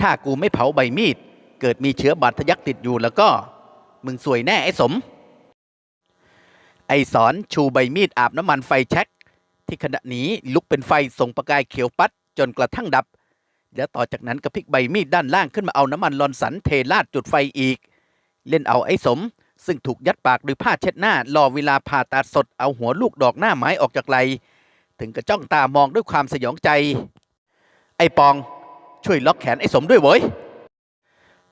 ถ้ากูไม่เผาใบมีด เกิดมีเชื้อบาดทะยักติดอยู่แล้วก็ มึงสวยแน่ไอ้สม ไอ้สอนชูใบมีดอาบน้ำมันไฟแช็ก ที่ขณะนี้ลุกเป็นไฟส่งประกายเขียวปัดจนกระทั่งดับ แล้วต่อจากนั้นก็พลิกใบมีดด้านล่างขึ้นมาเอาน้ำมันลอนสันเทราดจุดไฟอีก เล่นเอาไอ้สม ซึ่งถูกยัดปากด้วยผ้าเช็ดหน้ารอเวลาผ่าตัดสดเอาหัวลูกดอกหน้าไม้ออกจากไหลถึงกระจ้องตามองด้วยความสยองใจ ไอ้ปอง ช่วยล็อกแขนไอ้สมด้วยเว้ย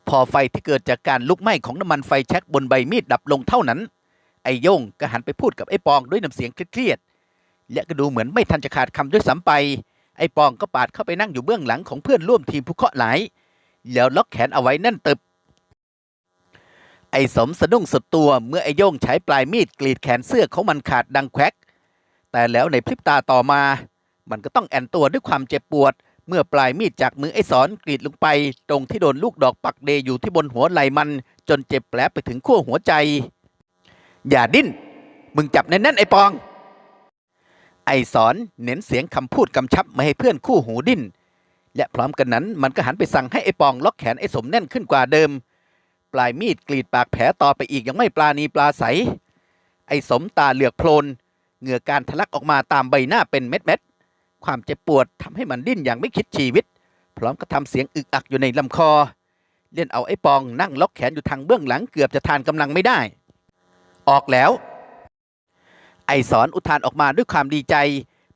พอไฟที่เกิดจากการลุกไหม้ของน้ำมันไฟแช็กบนใบมีดดับลงเท่านั้น ไอ้โยงก็หันไปพูดกับไอ้ปองด้วยน้ำเสียงเครียดๆและก็ดูเหมือนไม่ทันจะขาดคำด้วยซ้ำไป ไอ้ปองก็ปาดเข้าไปนั่งอยู่เบื้องหลังของเพื่อนร่วมทีมผู้เคราะห์หลาย แล้วล็อกแขนเอาไว้แน่นตึบ ไอ้สมสะดุ้งสุดตัวเมื่อไอ้โยงใช้ปลายมีดกรีดแขนเสื้อของมันขาดดังแควกแต่แล้วในพริบตาต่อมา มันก็ต้องแอนตัวด้วยความเจ็บปวด เมื่อปลายมีดจากมือไอ้สอนกรีดลงไป ตรงที่โดนลูกดอกปักเดอยู่ที่บนหัวไหล่มัน จนเจ็บแผลไปถึงขั้วหัวใจ อย่าดิ้น มึงจับแน่นๆไอ้ปอง ไอ้สอนเน้นเสียงคำพูดกำชับไม่ให้เพื่อนคู่หูดิ้น และพร้อมกันนั้นมันก็หันไปสั่งให้ไอ้ปองล็อกแขนไอ้สมแน่นขึ้นกว่าเดิม ปลายมีดกรีดปากแผลต่อไปอีกยังไม่ปลาณีปลาใส ไอ้สมตาเหลือกโพลนเหงื่อการทะลักออกมาตามใบหน้าเป็นเม็ดเม็ด ความเจ็บปวดทำให้มันดิ้นอย่างไม่คิดชีวิต พร้อมกับทำเสียงอึกอักอยู่ในลำคอ เล่นเอาไอ้ปองนั่งล็อกแขนอยู่ทางเบื้องหลังเกือบจะทานกำลังไม่ได้ ออกแล้ว ไอสอนอุทานออกมาด้วยความดีใจ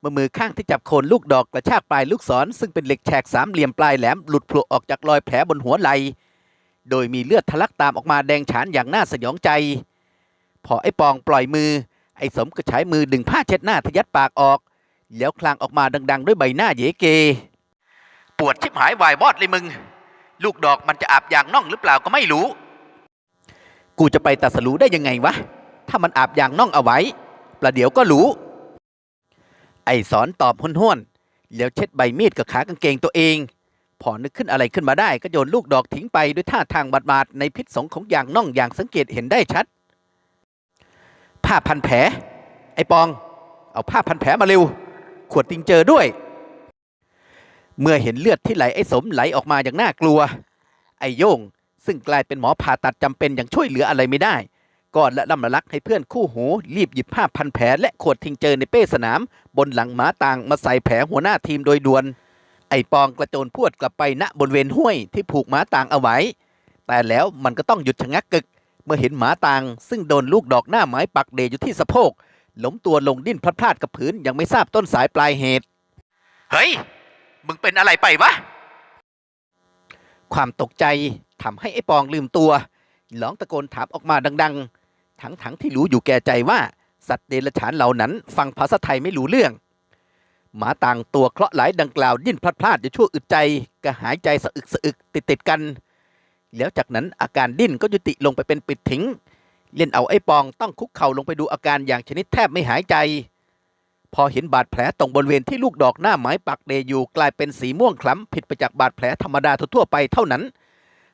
มือมือข้างที่จับโคนลูกดอกกระชากปลายลูกศร ซึ่งเป็นเหล็กแฉกสามเหลี่ยมปลายแหลมหลุดโผล่ออกจากรอยแผลบนหัวไหลโดยมีเลือดทะลักตามออกมาแดงฉานอย่างน่าสยองใจ พอไอ้ปองปล่อยมือ ไอ้สมก็ใช้มือดึงผ้าเช็ดหน้าทะยัดปากออก แล้วคลางออกมาดัง ๆ ด้วยใบหน้าเยเก ปวดชิบหายวายวอดเลยมึง ลูกดอกมันจะอาบอย่างน่องหรือเปล่าก็ไม่รู้ กูจะไปตัดสรู้ได้ยังไงวะ ถ้ามันอาบอย่างน่องเอาไว้ ประเดี๋ยวก็รู้ ไอสอนตอบห้วนๆแล้วเช็ดใบมีดกับขากางเกงตัวเอง พอนึกขึ้นอะไรขึ้นมาได้ก็โยนลูกดอกทิ้งไปด้วยท่าทางบาดๆในพิษสงของอย่างน่องอย่างสังเกตเห็นได้ชัด ผ้าพันแผลไอ้ปอง เอาผ้าพันแผลมาเร็ว ขวดติงเจอด้วย เมื่อเห็นเลือดที่ไหลไอ้สมไหลออกมาอย่างน่ากลัว ไอ้โยง ซึ่งกลายเป็นหมอผ่าตัดจำเป็นอยังช่วยเหลืออะไรไม่ได้ก่อนละลำละลักให้เพื่อนคู่หู รีบหยิบผ้าพันแผลและขวดทิงเจอในเป้สนาม บนหลังหมาต่างมาใส่แผลหัวหน้าทีมโดยด่วน ไอ้ปองกระโจนพวดกลับไปณบริเวณห้วยที่ผูกหมาต่างเอาไว้ แต่แล้วมันก็ต้องหยุดชะงักกึก เมื่อเห็นหมาต่าง ซึ่งโดนลูกดอกหน้าไม้ปักเดอยู่ที่สะโพก ล้มตัวลงดิ้นพลัดพลาดกับพื้นยังไม่ทราบต้นสายปลายเหตุ เฮ้ย มึงเป็นอะไรไปวะ ความตกใจทำให้ไอ้ปองลืมตัวร้องตะโกนถามออกมาดัง ๆ ทั้งๆที่รู้อยู่แก่ใจว่า สัตว์เดรัจฉานเหล่านั้น ฟังภาษาไทยไม่รู้เรื่อง หมาต่างตัวเคราะห์หลายดังกล่าวดิ้นพลัดพลาดอยู่ชั่วอึดใจก็หายใจสะอึกสะอึกติดติดๆกัน แล้วจากนั้นอาการดิ้นก็ยุติลงไปเป็นปิดทิ้ง เล่นเอาไอ้ปองต้องคุกเข่าลงไปดูอาการอย่างชนิดแทบไม่หายใจ พอเห็นบาดแผลตรงบริเวณที่ลูกดอกหน้าไม้ปักเดอยู่กลายเป็นสีม่วงคล้ำผิดไปจากบาดแผลธรรมดาทั่วไปเท่านั้น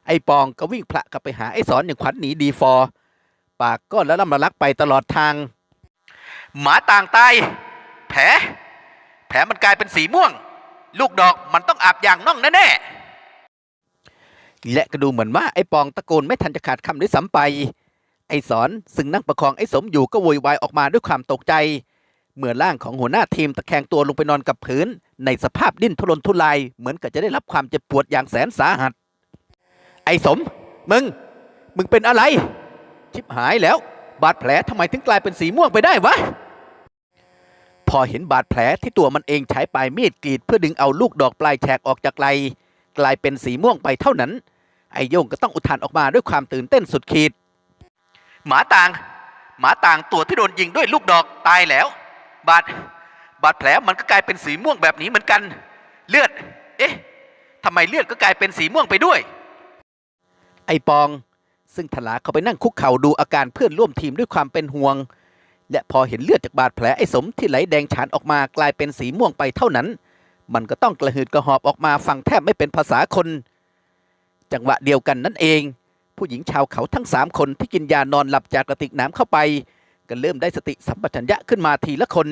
ไอ้ปองก็วิ่งพละกลับไปหาไอ้สอนอย่างขวัญหนีดีฟอร์ปากก็ละล่ำละลักไปตลอดทาง หมาต่างตายแผลแผลมันกลายเป็นสีม่วง ลูกดอกมันต้องอาบอย่างน่องแน่ๆและก็ดูเหมือนว่าไอ้ปองตะโกนไม่ทันจะขาดคำด้วยซ้ำไป ไอ้สอนซึ่งนั่งประคองไอ้สมอยู่ก็โวยวายออกมาด้วยความตกใจ เมื่อร่างของหัวหน้าทีมตะแคงตัวลงไปนอนกับพื้น ในสภาพดิ้นทุรนทุรายเหมือนกับจะได้รับความเจ็บปวดอย่างแสนสาหัส ไอ้สม มึง มึงเป็นอะไร ชิบหายแล้ว บาดแผลทำไมถึงกลายเป็นสีม่วงไปได้วะพอเห็นบาดแผลที่ตัวมันเองใช้ปลายมีดกรีดเพื่อดึงเอาลูกดอกปลายแฉกออกจากไหลกลายเป็นสีม่วงไปเท่านั้น ไอ้โยงก็ต้องอุทานออกมาด้วยความตื่นเต้นสุดขีด หมาต่าง หมาต่างตัวที่โดนยิงด้วยลูกดอกตายแล้ว บาดบาดแผลมันก็กลายเป็นสีม่วงแบบนี้เหมือนกัน เลือด เอ๊ะทำไมเลือดก็กลายเป็นสีม่วงไปด้วย ไอ้ปอง ซึ่งถลาเข้าไปนั่งคุกเข่าดูอาการเพื่อนร่วมทีมด้วยความเป็นห่วง และพอเห็นเลือดจากบาดแผลไอ้สมที่ไหลแดงฉานออกมากลายเป็นสีม่วงไปเท่านั้น มันก็ต้องกระหืดกระหอบออกมาฟังแทบไม่เป็นภาษาคน จังหวะเดียวกันนั่นเอง ผู้หญิงชาวเขาทั้งสามคนที่กินยานอนหลับจากกระติกน้ำเข้าไป ก็เริ่มได้สติสัมปชัญญะขึ้นมาทีละคน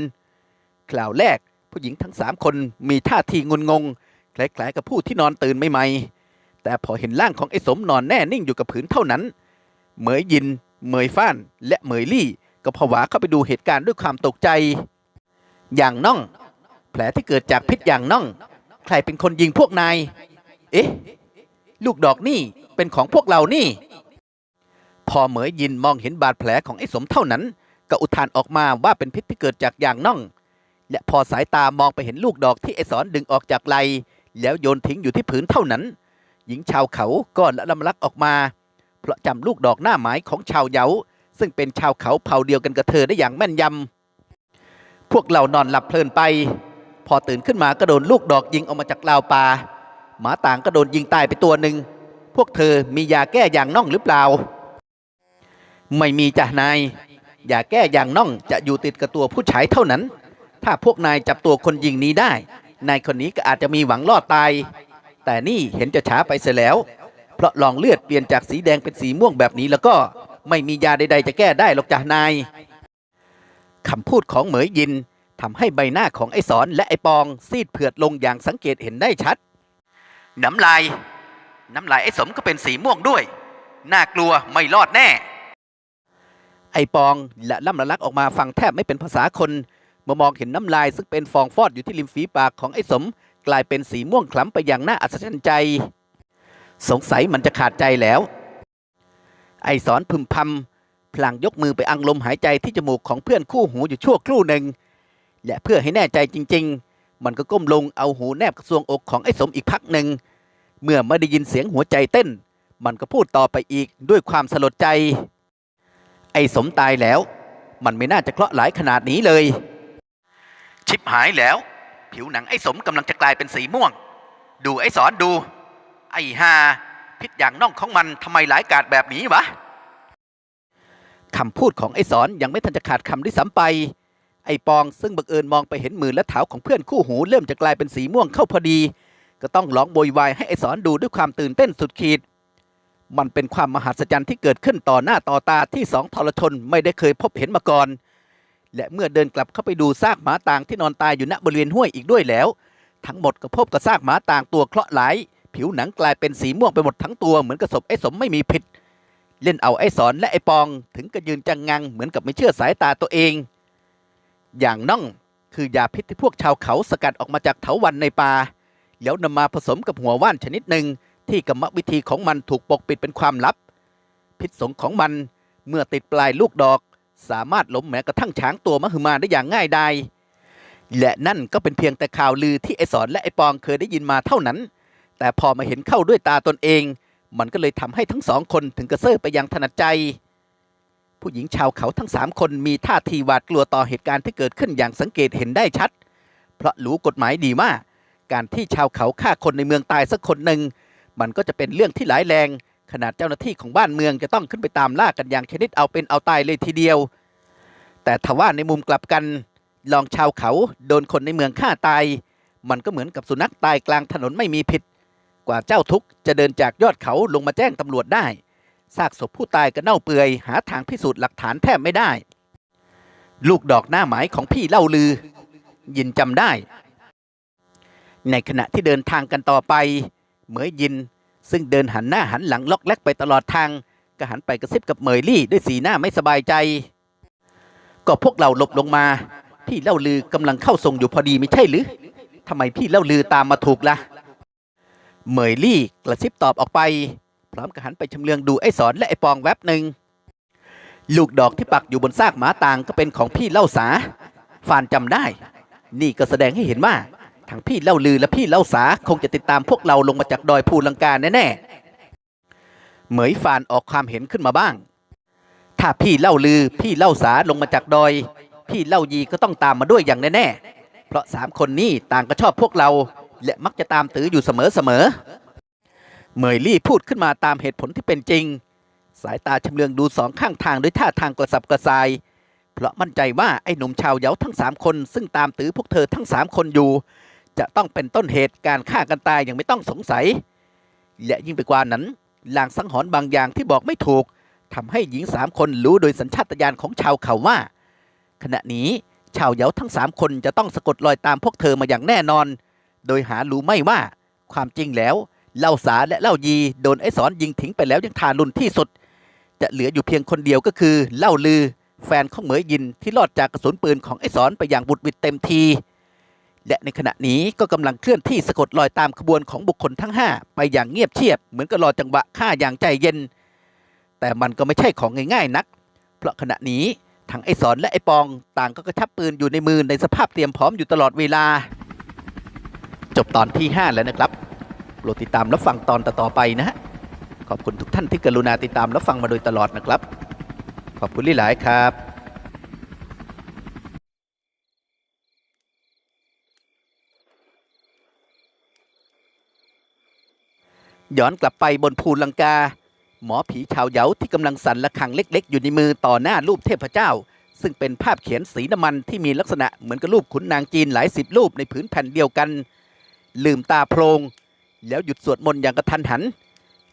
คราวแรกผู้หญิงทั้งสามคนมีท่าทีงุนงงคล้ายๆกับผู้ที่นอนตื่นใหม่ๆแต่พอเห็นร่างของไอ้สมนอนแน่นิ่งอยู่กับผืนเท่านั้น เหมยยิน เหมยฟ้าน และเหมยลี่ก็ผวาเข้าไปดูเหตุการณ์ด้วยความตกใจ อย่างน่อง แผลที่เกิดจากพิษอย่างน่อง ใครเป็นคนยิงพวกนาย เอ๊ะ ลูกดอกนี่ เป็นของพวกเรานี่ พอเหมยยินมองเห็นบาดแผลของไอ้สมเท่านั้น ก็อุทานออกมาว่าเป็นพิษที่เกิดจากอย่างน่อง และพอสายตามองไปเห็นลูกดอกที่ไอ้สอนดึงออกจากไหลแล้วโยนทิ้งอยู่ที่ผืนเท่านั้น หญิงชาวเขาก็ละลำลักออกมา เพราะจำลูกดอกหน้าไม้ของชาวเยาซึ่งเป็นชาวเขาเผ่าเดียวกันกับเธอได้อย่างแม่นยำพวกเรานอนหลับเพลินไป พอตื่นขึ้นมาก็โดนลูกดอกยิงออกมาจากราวป่าหมาต่างก็โดนยิงตายไปตัวหนึ่ง พวกเธอมียาแก้อย่างน่องหรือเปล่า ไม่มีจ้ะนายยาแก้อย่างน่องจะอยู่ติดกับตัวผู้ชายเท่านั้น ถ้าพวกนายจับตัวคนยิงนี้ได้ นายคนนี้ก็อาจจะมีหวังรอดตาย แต่นี่เห็นจะช้าไปเสียแล้ว เพราะลองเลือดเปลี่ยนจากสีแดงเป็นสีม่วงแบบนี้แล้วก็ไม่มียาใดๆ จะแก้ได้หรอกจ้ะนายคำพูดของเหมยยินทำให้ใบหน้าของไอ้สอนและไอ้ปองซีดเผือดลงอย่างสังเกตเห็นได้ชัด น้ำลาย น้ำลายไอ้สมก็เป็นสีม่วงด้วย น่ากลัวไม่รอดแน่ ไอ้ปองและล่ำละลักออกมาฟังแทบไม่เป็นภาษาคนเมื่อมองเห็นน้ำลายซึ่งเป็นฟองฟอดอยู่ที่ริมฝีปากของไอ้สม กลายเป็นสีม่วงคล้ำไปอย่างน่าอัศจรรย์ใจ สงสัยมันจะขาดใจแล้ว ไอ้สอนพึมพำพลางยกมือไปอังลมหายใจที่จมูกของเพื่อนคู่หูอยู่ชั่วครู่หนึ่ง และเพื่อให้แน่ใจจริง ๆ มันก็ก้มลงเอาหูแนบกระซวงอกของไอ้สมอีกพักหนึ่ง เมื่อไม่ได้ยินเสียงหัวใจเต้น มันก็พูดต่อไปอีกด้วยความสลดใจ ไอ้สมตายแล้ว มันไม่น่าจะเคราะห์หลายขนาดนี้เลย ชิบหายแล้ว ผิวหนังไอ้สมกำลังจะกลายเป็นสีม่วง ดูไอ้สอนดู ไอ้ฮาพิษอย่างน่องของมันทำไมหลายกาดแบบนี้วะคำพูดของไอ้สอนยังไม่ทันจะขาดคำด้วยซ้ำไป ไอ้ปองซึ่งบังเอิญมองไปเห็นมือและเท้าของเพื่อนคู่หูเริ่มจะกลายเป็นสีม่วงเข้าพอดี ก็ต้องร้องโวยวายให้ไอสอนดูด้วยความตื่นเต้นสุดขีด มันเป็นความมหัศจรรย์ที่เกิดขึ้นต่อหน้าต่อตาที่สองทรชนไม่ได้เคยพบเห็นมาก่อน และเมื่อเดินกลับเข้าไปดูซากหมาต่างที่นอนตายอยู่ณบริเวณห้วยอีกด้วยแล้ว ทั้งหมดก็พบกับซากหมาต่างตัวเคราะห์หลายผิวหนังกลายเป็นสีม่วงไปหมดทั้งตัวเหมือนกับศพไอ้สมไม่มีผิด เล่นเอาไอ้สอนและไอ้ปอง ถึงกับยืนจังงังเหมือนกับไม่เชื่อสายตาตัวเอง อย่างน่องคือยาพิษที่พวกชาวเขาสกัดออกมาจากเถาวัลย์ในป่า แล้วนำมาผสมกับหัวว่านชนิดหนึ่ง ที่กรรมวิธีของมันถูกปกปิดเป็นความลับ พิษสงของมันเมื่อติดปลายลูกดอก สามารถล้มแม้กระทั่งช้างตัวมหึมาได้อย่างง่ายดายและนั่นก็เป็นเพียงแต่ข่าวลือที่ไอสอนและไอปองเคยได้ยินมาเท่านั้น แต่พอมาเห็นเข้าด้วยตาตนเอง มันก็เลยทำให้ทั้งสองคนถึงกระเซาะไปย่างถนัดใจ ผู้หญิงชาวเขาทั้งสามคนมีท่าทีหวาดกลัวต่อเหตุการณ์ที่เกิดขึ้นอย่างสังเกตเห็นได้ชัด เพราะรู้กฎหมายดีว่า การที่ชาวเขาฆ่าคนในเมืองตายสักคนหนึ่งมันก็จะเป็นเรื่องที่ร้ายแรง ขนาดเจ้าหน้าที่ของบ้านเมืองจะต้องขึ้นไปตามล่ากันอย่างชนิดเอาเป็นเอาตายเลยทีเดียว แต่ทว่าในมุมกลับกันลองชาวเขาโดนคนในเมืองฆ่าตาย มันก็เหมือนกับสุนัขตายกลางถนนไม่มีผิด กว่าเจ้าทุกจะเดินจากยอดเขาลงมาแจ้งตำรวจได้ซากศพผู้ตายก็เน่าเปื่อย หาทางพิสูจน์หลักฐานแทบไม่ได้ ลูกดอกหน้าหมายของพี่เล่าลือ ยินจำได้ ในขณะที่เดินทางกันต่อไป เหมยยิน ซึ่งเดินหันหน้าหันหลังล็อกแลกไปตลอดทาง ก็หันไปกระซิบกับเหมยลี่ด้วยสีหน้าไม่สบายใจ ก็พวกเราหลบลงมา พี่เล่าลือกำลังเข้าทรงอยู่พอดีไม่ใช่หรือทำไมพี่เล่าลือตามมาถูกละ่ะเหมยลี่กระซิบตอบออกไป พร้อมกับหันไปชำเลืองดูไอ้สอนและไอ้ปองแวบหนึ่งลูกดอกที่ปักอยู่บนซากหมาต่างก็เป็นของพี่เล่าสาฟานจำได้ นี่ก็แสดงให้เห็นว่า ทั้งพี่เล่าลือและพี่เล่าสาคงจะติดตามพวกเราลงมาจากดอยภูลังกาแน่ๆ เหมยฟานออกความเห็นขึ้นมาบ้าง ถ้าพี่เล่าลือพี่เล่าสาลงมาจากดอย พี่เล่ายีก็ต้องตามมาด้วยอย่างแน่ๆ เพราะสามคนนี้ต่างก็ชอบพวกเรา และมักจะตามตืออยู่เสมอๆ เหมยลี่พูดขึ้นมาตามเหตุผลที่เป็นจริง สายตาชำเลืองดูสองข้างทางด้วยท่าทางกระสับกระส่ายเพราะมั่นใจว่าไอ้หนุ่มชาวเยาทั้งสามคน ซึ่งตามตื้อพวกเธอทั้งสามคนอยู่ จะต้องเป็นต้นเหตุการฆ่ากันตายอย่างไม่ต้องสงสัย และยิ่งไปกว่านั้นลางสังหรณ์บางอย่างที่บอกไม่ถูกทำให้หญิงสามคนรู้โดยสัญชาตญาณของชาวเขาว่า ขณะนี้ชาวเยาทั้งสามคนจะต้องสะกดรอยตามพวกเธอมาอย่างแน่นอน โดยหารู้ไม่ว่า ความจริงแล้วเล่าสาและเล่ายีโดนไอ้สอนยิงทิ้งไปแล้วยังทารุณที่สุด จะเหลืออยู่เพียงคนเดียวก็คือเล่าลือ แฟนของเหมยยินที่รอดจากกระสุนปืนของไอ้สอนไปอย่างบุดวิดเต็มที และในขณะนี้ก็กำลังเคลื่อนที่สะกดรอยตามขบวนของบุคคลทั้ง 5 ไปอย่างเงียบเชียบ เหมือนกับรอจังหวะฆ่าอย่างใจเย็น แต่มันก็ไม่ใช่ของง่ายๆนัก เพราะขณะนี้ทั้งไอ้สอนและไอ้ปองต่างก็กระชับปืนอยู่ในมือในสภาพเตรียมพร้อมอยู่ตลอดเวลา จบตอนที่ 5 แล้วนะครับโปรดติดตามรับฟังตอนต่อๆไปนะฮะขอบคุณทุกท่านที่กรุณาติดตามรับฟังมาโดยตลอดนะครับ ขอบคุณหลายครับ ย้อนกลับไปบนภูลังกา หมอผีชาวเยาที่กำลังสั่นระฆังเล็ก ๆ อยู่ในมือต่อหน้ารูปเทพเจ้า ซึ่งเป็นภาพเขียนสีน้ำมันที่มีลักษณะเหมือนกับรูปขุนนางจีนหลายสิบรูปในผืนแผ่นเดียวกัน ลืมตาโพลงแล้วหยุดสวดมนต์อย่างกระทันหัน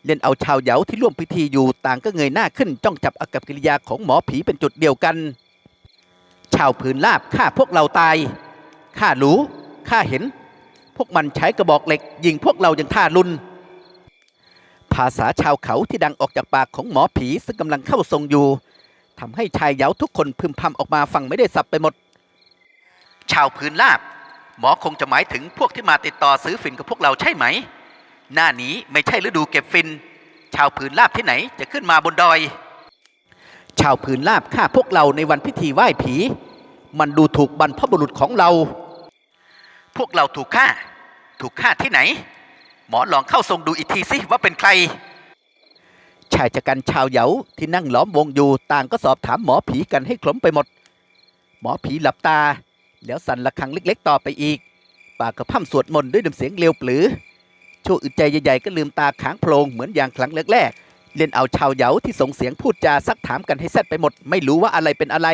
เล่นเอาชาวเยาที่ร่วมพิธีอยู่ต่างก็เงยหน้าขึ้นจ้องจับอากับกิริยาของหมอผีเป็นจุดเดียวกัน ชาวผืนลาบฆ่าพวกเราตายข้ารู้ข้าเห็น พวกมันใช้กระบอกเหล็กยิงพวกเราอย่างท่ารุน ภาษาชาวเขาที่ดังออกจากปากของหมอผีซึ่งกำลังเข้าทรงอยู่ทำให้ชายเยาทุกคนพึมพำออกมาฟังไม่ได้สับไปหมด ชาวพื้นลาบ หมอคงจะหมายถึงพวกที่มาติดต่อซื้อฝิ่นกับพวกเราใช่ไหม หน้านี้ไม่ใช่ฤดูเก็บฟินชาวผืนลาบที่ไหนจะขึ้นมาบนดอย ชาวผืนลาบฆ่าพวกเราในวันพิธีไหว้ผี มันดูถูกบรรพบุรุษของเรา พวกเราถูกฆ่า ถูกฆ่าที่ไหน หมอลองเข้าทรงดูอีกทีสิว่าเป็นใคร ชายชะกันชาวเหยาที่นั่งล้อมวงอยู่ต่างก็สอบถามหมอผีกันให้คล้มไปหมด หมอผีหลับตา แล้วสั่นระฆังเล็กๆ ต่อไปอีก ปากกระพั่มสวดมนต์ด้วยน้ำเสียงเร็วปลือชั่วอึดใจใหญ่ๆก็ลืมตาค้างโพลงเหมือนอย่างครั้งแรกๆเล่นเอาชาวเหยาที่ส่งเสียงพูดจาซักถามกันให้แซดไปหมด ไม่รู้ว่าอะไรเป็นอะไร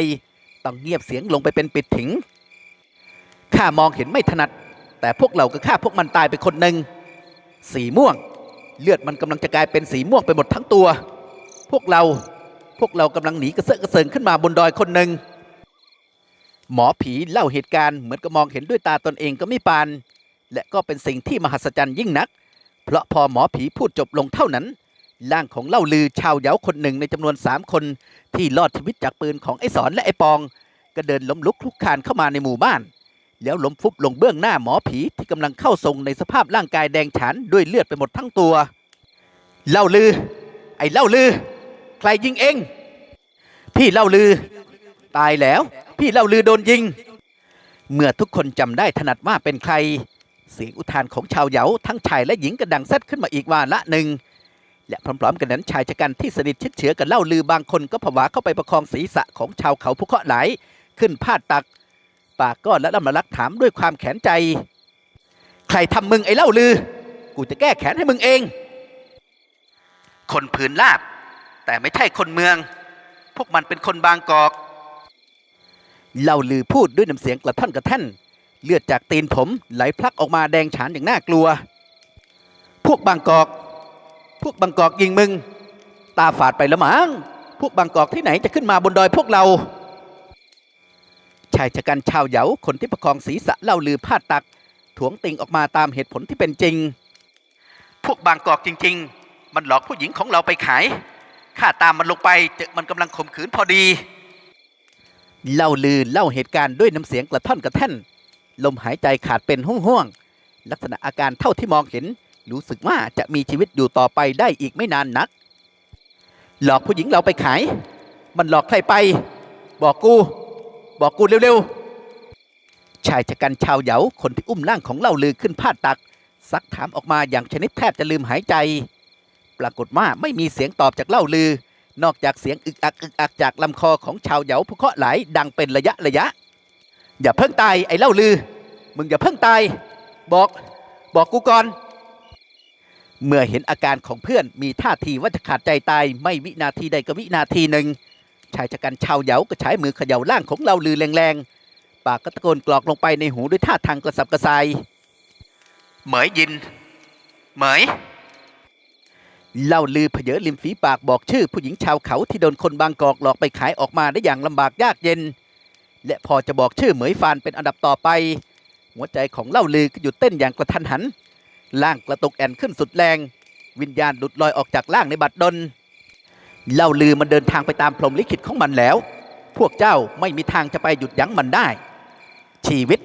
ต้องเงียบเสียงลงไปเป็นปิดถิงข้ามองเห็นไม่ถนัด แต่พวกเราก็ฆ่าพวกมันตายไปคนหนึ่ง สีม่วง เลือดมันกำลังจะกลายเป็นสีม่วงไปหมดทั้งตัว พวกเราพวกเรากำลังหนีกระเซาะกระเซิงขึ้นมาบนดอยคนหนึ่งหมอผีเล่าเหตุการณ์เหมือนกับมองเห็นด้วยตาตนเองก็ไม่ปาน และก็เป็นสิ่งที่มหัศจรรย์ยิ่งนัก เพราะพอหมอผีพูดจบลงเท่านั้นร่างของเล่าลือชาวเยาคนหนึ่งในจำนวนสามคน ที่รอดชีวิตจากปืนของไอ้สอนและไอ้ปอง ก็เดินล้มลุกคลุกคานเข้ามาในหมู่บ้าน แล้วล้มฟุบลงเบื้องหน้าหมอผีที่กำลังเข้าทรงในสภาพร่างกายแดงฉานด้วยเลือดไปหมดทั้งตัว เล่าลือ ไอ้เล่าลือ ใครยิงเองพี่เล่าลือ ตายแล้ว พี่เล่าลือโดนยิง เมื่อทุกคนจำได้ถนัดว่าเป็นใคร เสียงอุทานของชาวเหยาทั้งชายและหญิงกระดังแซดขึ้นมาอีกว่าละหนึ่งและพร้อมๆ กันนั้นชายชะกันที่สนิทชิดเชื้อกันเล่าลือบางคนก็ผวาเข้าไปประคองศีรษะของชาวเขาผู้เคราะห์หล ขึ้นพาดตัก ปากก็และลำละลักถามด้วยความแขนใจ ใครทำมึงไอ้เล่าลือ กูจะแก้แขนให้มึงเอง คนผืนลาบ แต่ไม่ใช่คนเมือง พวกมันเป็นคนบางกอกเล่าลือพูดด้วยน้ำเสียงกระท่อนกระแท่น เลือดจากตีนผมไหลพลักออกมาแดงฉานอย่างน่ากลัว พวกบางกอก พวกบางกอกยิงมึง ตาฝาดไปแล้วมั้งพวกบางกอกที่ไหนจะขึ้นมาบนดอยพวกเรา ชายชะกันชาวเหยาคนที่ประคองศีรษะเล่าลือพาดตักถวงติงออกมาตามเหตุผลที่เป็นจริง พวกบางกอกจริง ๆ มันหลอกผู้หญิงของเราไปขายข้าตามมันลงไปเจอมันกำลังข่มขืนพอดี เล่าลือเล่าเหตุการณ์ด้วยน้ำเสียงกระท่อนกระแท่น ลมหายใจขาดเป็นห่วงๆลักษณะอาการเท่าที่มองเห็น รู้สึกว่าจะมีชีวิตอยู่ต่อไปได้อีกไม่นานนัก หลอกผู้หญิงเราไปขาย มันหลอกใครไป บอกกู บอกกูเร็วๆ ชายชะกันชาวเหยาคนที่อุ้มร่างของเล่าลือขึ้นพาดตัก ซักถามออกมาอย่างชนิดแทบจะลืมหายใจ ปรากฏว่าไม่มีเสียงตอบจากเล่าลือ นอกจากเสียงอึกอักอึกอักจากลำคอของชาวเหยาผู้เคาะห์หลดังเป็นระยะระยะ อย่าเพิ่งตายไอ้เล่าลือ มึงอย่าเพิ่งตาย บอก บอกกูก่อนเมื่อเห็นอาการของเพื่อนมีท่าทีว่าจะขาดใจตายไม่วินาทีใดก็วินาทีหนึ่ง ชายชะกันชาวเหยาก็ใช้มือเขย่าร่างของเล่าลือแรงๆ ปากก็ตะโกนกรอกลงไปในหูด้วยท่าทางกระสับกระส่าย เหมยยิน เหมย เล่าลือเผยริมฝีปากบอกชื่อ ผู้หญิงชาวเขาที่โดนคนบางกอกหลอกไปขายออกมาได้อย่างลำบากยากเย็น และพอจะบอกชื่อเหมยฟานเป็นอันดับต่อไป หัวใจของเล่าลือก็หยุดเต้นอย่างกระทันหัน ร่างกระตุกแอนขึ้นสุดแรง วิญญาณหลุดลอยออกจากร่างในบัดดล เล่าลือมันเดินทางไปตามพรหมลิขิตของมันแล้ว พวกเจ้าไม่มีทางจะไปหยุดยั้งมันได้ ชีวิต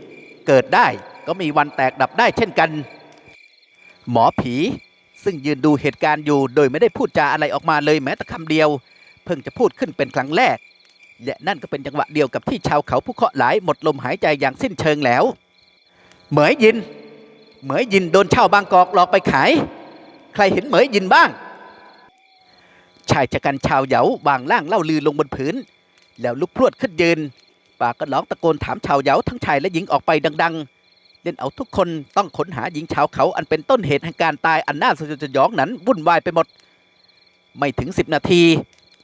เกิดได้ก็มีวันแตกดับได้เช่นกัน หมอผีซึ่งยืนดูเหตุการณ์อยู่โดยไม่ได้พูดจาอะไรออกมาเลยแม้แต่คำเดียว เพิ่งจะพูดขึ้นเป็นครั้งแรก และนั่นก็เป็นจังหวะเดียวกับที่ชาวเขาผู้เคาะห์หลายหมดลมหายใจอย่างสิ้นเชิงแล้ว เหมยยิน เหมยยินโดนชาวบางกอกหลอกไปขาย ใครเห็นเหมยยินบ้าง ชายชะกันชาวเหยาวางล่างเล่าลือลงบนผืน แล้วลุกพรวดขึ้นยืนปากก็ร้องตะโกนถามชาวเหยาทั้งชายและหญิงออกไปดัง ๆ เล่นเอาทุกคนต้องค้นหาหญิงชาวเขาอันเป็นต้นเหตุแห่งการตายอันน่าสยดสยองนั้นวุ่นวายไปหมด ไม่ถึงสิบนาที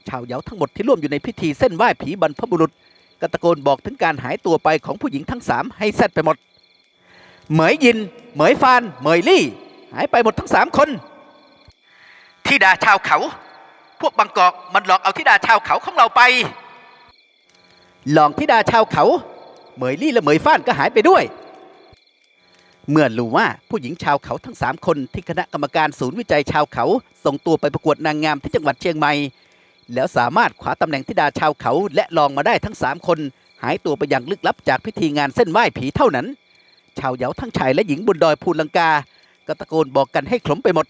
ชาวเหยาทั้งหมดที่ร่วมอยู่ในพิธีเส้นไหว้ผีบรรพบุรุษก็ตะโกนบอกถึงการหายตัวไปของผู้หญิงทั้งสามให้แซดไปหมด เหมยยิน เหมยฟาน เหมยลี่ หายไปหมดทั้งสามคนทิดาชาวเขา พวกบางกอกมันหลอกเอาทิดาชาวเขาของเราไป หลองทิดาชาวเขาเหมยลี่และเหมยฟ้านก็หายไปด้วย เมื่อรู้ว่าผู้หญิงชาวเขาทั้งสามคนที่คณะกรรมการศูนย์วิจัยชาวเขา ส่งตัวไปประกวดนางงามที่จังหวัดเชียงใหม่แล้วสามารถขวาตำแหน่งธิดาชาวเขาและลองมาได้ทั้งสามคน หายตัวไปอย่างลึกลับจากพิธีงานเส้นไหว้ผีเท่านั้น ชาวเหยาทั้งชายและหญิงบนดอยภูลังกา ก็ตะโกนบอกกันให้ขลมไปหมด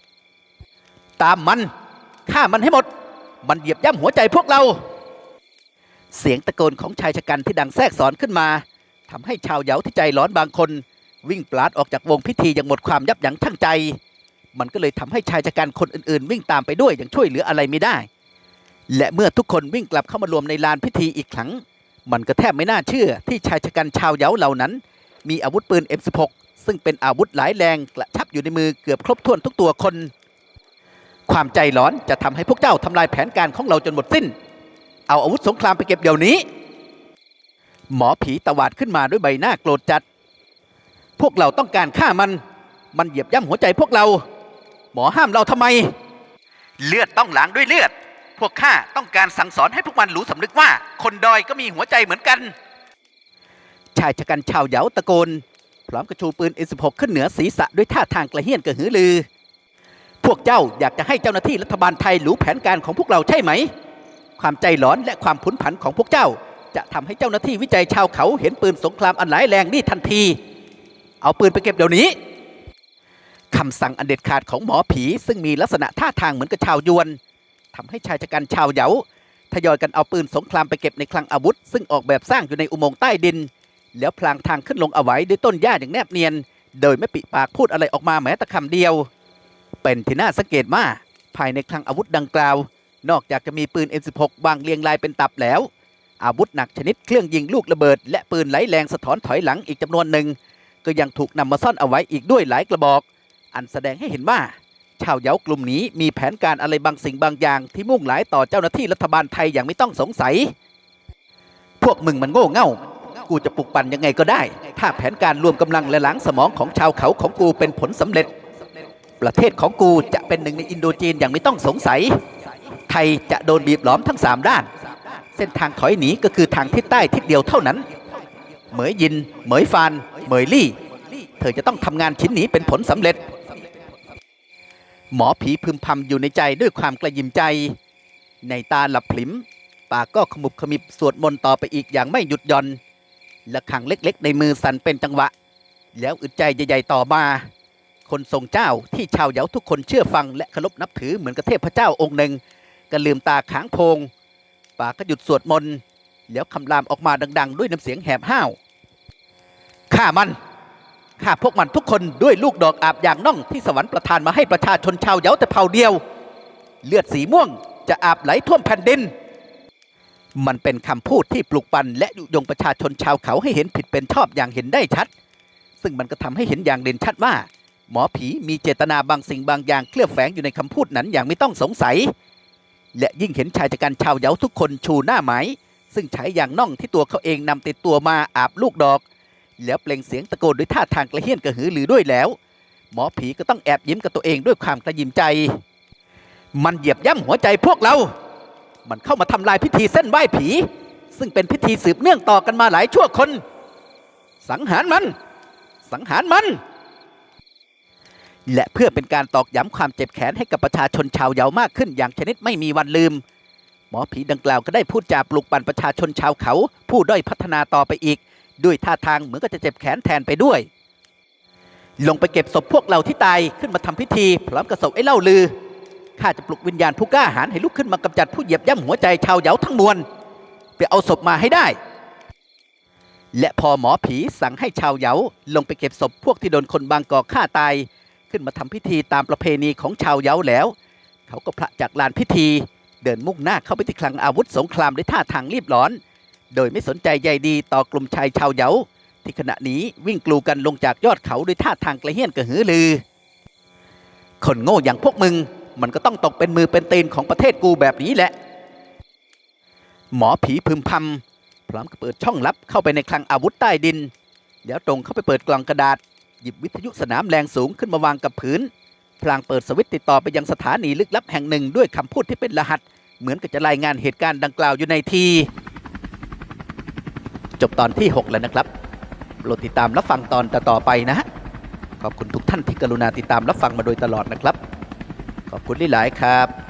ตามมัน ฆ่ามันให้หมด มันเหยียบย่ำหัวใจพวกเรา เสียงตะโกนของชายชะกันที่ดังแทรกซ้อนขึ้นมาทำให้ชาวเหยาที่ใจร้อนบางคน วิ่งปลาดออกจากวงพิธีอย่างหมดความยับยั้งชั่งใจ มันก็เลยทำให้ชายชะกันคนอื่นๆ วิ่งตามไปด้วยอย่างช่วยเหลืออะไรไม่ได้ และเมื่อทุกคนวิ่งกลับเข้ามารวมในลานพิธีอีกครั้ง มันก็แทบไม่น่าเชื่อที่ชายชะกันชาวเหยาเหล่านั้น มีอาวุธปืน M16 ซึ่งเป็นอาวุธหลายแรงกระชับอยู่ในมือเกือบครบถ้วนทุกตัวคน ความใจร้อนจะทำให้พวกเจ้าทำลายแผนการของเราจนหมดสิ้น เอาอาวุธสงครามไปเก็บเดี๋ยวนี้ หมอผีตวาดขึ้นมาด้วยใบหน้าโกรธจัด พวกเราต้องการฆ่ามัน มันเหยียบย่ำหัวใจพวกเรา หมอห้ามเราทำไม เลือดต้องล้างด้วยเลือด พวกข้าต้องการสั่งสอนให้พวกมันรู้สำนึกว่า คนดอยก็มีหัวใจเหมือนกัน ชายชะกันชาวเหยาตะโกน พร้อมกระชูปืนเอส M16 ขึ้นเหนือศีรษะด้วยท่าทางกระเฮี้ยนกระหือรือ วกเจ้าอยากจะให้เจ้าหน้าที่รัฐบาลไทยหรู้แผนการของพวกเราใช่ไหม ความใจร้อนและความผุนผันของพวกเจ้า จะทำให้เจ้าหน้าที่วิจัยชาวเขาเห็นปืนสงครามอันร้ายแรงนี่ทันที เอาปืนไปเก็บเดี๋ยวนี้คำสั่งอันเด็ดขาดของหมอผีซึ่งมีลักษณะท่าทางเหมือนกับชาวยวนทำให้ชายชะกันชาวเหยาทยอยกันเอาปืนสงครามไปเก็บในคลังอาวุธ ซึ่งออกแบบสร้างอยู่ในอุโมงค์ใต้ดิน แล้วพลางทางขึ้นลงเอาไว้ด้วยต้นหญ้าอย่างแนบเนียน โดยไม่ปิปากพูดอะไรออกมาแม้แต่คำเดียว เป็นที่น่าสังเกตว่าภายในคลังอาวุธดังกล่าว นอกจากจะมีปืน M16 วางเรียงรายเป็นตับแล้ว อาวุธหนักชนิดเครื่องยิงลูกระเบิด และปืนไหลแรงสะท้อนถอยหลังอีกจำนวนหนึ่ง ก็ยังถูกนำมาซ่อนเอาไว้อีกด้วยหลายกระบอก อันแสดงให้เห็นว่า ชาวเยากลุ่มนี้มีแผนการอะไรบางสิ่งบางอย่าง ที่มุ่งหลายต่อเจ้าหน้าที่รัฐบาลไทยอย่างไม่ต้องสงสัย พวกมึงมันโง่เง่ากูจะปลุกปั่นยังไงก็ได้ ถ้าแผนการรวมกำลังและล้างสมองของชาวเขาของกูเป็นผลสำเร็จ ประเทศของกูจะเป็นหนึ่งในอินโดจีนอย่างไม่ต้องสงสัย ไทยจะโดนบีบล้อมทั้งสามด้าน เส้นทางถอยหนีก็คือทางทิศใต้ทิศเดียวเท่านั้น เหมยยิน เหมยฟาน เหมยลี่ เธอจะต้องทำงานชิ้นนี้เป็นผลสำเร็จ หมอผีพึมพำอยู่ในใจด้วยความกระยิมใจ ในตาหลับพลิมปากก็ขมุบขมิบสวดมนต์ต่อไปอีกอย่างไม่หยุดหย่อนและขังเล็กๆ ในมือสั่นเป็นจังหวะ แล้วอึดใจใหญ่ๆต่อมา คนทรงเจ้าที่ชาวเหยาทุกคนเชื่อฟังและเคารพนับถือเหมือนกับเทพเจ้าองค์หนึ่งก็ลืมตาค้างโพงปากก็หยุดสวดมนต์แล้วคำรามออกมาดัง ๆ ด้วยน้ำเสียงแหบห้าวฆ่ามันฆ่าพวกมันทุกคนด้วยลูกดอกอาบอย่างน่องที่สวรรค์ประทานมาให้ประชาชนชาวเหยาแต่เผ่าเดียว เลือดสีม่วงจะอาบไหลท่วมแผ่นดิน มันเป็นคำพูดที่ปลุกปั่นและยุยงประชาชนชาวเขาให้เห็นผิดเป็นชอบอย่างเห็นได้ชัด ซึ่งมันก็ทำให้เห็นอย่างเด่นชัดว่า หมอผีมีเจตนาบางสิ่งบางอย่างเคลือบแฝงอยู่ในคำพูดนั้นอย่างไม่ต้องสงสัย และยิ่งเห็นชายจักรชาวเยาทุกคนชูหน้าไหม ซึ่งใช้อย่างน่องที่ตัวเขาเองนำติดตัวมาอาบลูกดอก แล้วเปล่งเสียงตะโกนด้วยท่าทางกระเฮี้ยนกระหือหรือด้วยแล้ว หมอผีก็ต้องแอบยิ้มกับตัวเองด้วยความกระยิมใจ มันเหยียบย่ำหัวใจพวกเรา มันเข้ามาทำลายพิธีเส้นไหว้ผี ซึ่งเป็นพิธีสืบเนื่องต่อกันมาหลายชั่วคน สังหารมัน สังหารมัน และเพื่อเป็นการตอกย้ำความเจ็บแค้นให้กับประชาชนชาวเยาวมากขึ้นอย่างชนิดไม่มีวันลืม หมอผีดังกล่าวก็ได้พูดจาปลุกปั่นประชาชนชาวเขา ผู้ด้อยพัฒนาต่อไปอีก ด้วยท่าทางเหมือนก็จะเจ็บแขนแทนไปด้วย ลงไปเก็บศพพวกเราที่ตายขึ้นมาทำพิธีพร้อมกับศพไอ้เล่าลือข้าจะปลุกวิญญาณผู้กล้าหาญให้ลุกขึ้นมากำจัดผู้เหยียบย่ำหัวใจชาวเยาทั้งมวลไปเอาศพมาให้ได้ และพอหมอผีสั่งให้ชาวเยาลงไปเก็บศพพวกที่โดนคนบางกอกฆ่าตาย ขึ้นมาทำพิธีตามประเพณีของชาวเยาแล้ว เขาก็พระจากลานพิธี เดินมุ่งหน้าเข้าไปที่คลังอาวุธสงครามด้วยท่าทางรีบร้อน โดยไม่สนใจใยดีต่อกลุ่มชายชาวเยาที่ขณะนี้วิ่งกลูกันลงจากยอดเขาด้วยท่าทางกระเฮี้ยนกระหือรือ คนโง่อย่างพวกมึง มันก็ต้องตกเป็นมือเป็นตีนของประเทศกูแบบนี้แหละ หมอผีพึมพำพร้อมกับเปิดช่องลับเข้าไปในคลังอาวุธใต้ดิน แล้วตรงเข้าไปเปิดกล่องกระดาษ หยิบวิทยุสนามแรงสูงขึ้นมาวางกับพื้น พลางเปิดสวิตติดต่อไปยังสถานีลึกลับแห่งหนึ่งด้วยคำพูดที่เป็นรหัส เหมือนกับจะรายงานเหตุการณ์ดังกล่าวอยู่ในที จบตอนที่ 6 แล้วนะครับโปรดติดตามรับฟังตอนต่อๆไปนะฮะขอบคุณทุกท่านที่กรุณาติดตามรับฟังมาโดยตลอดนะครับ ขอบคุณหลายๆครับ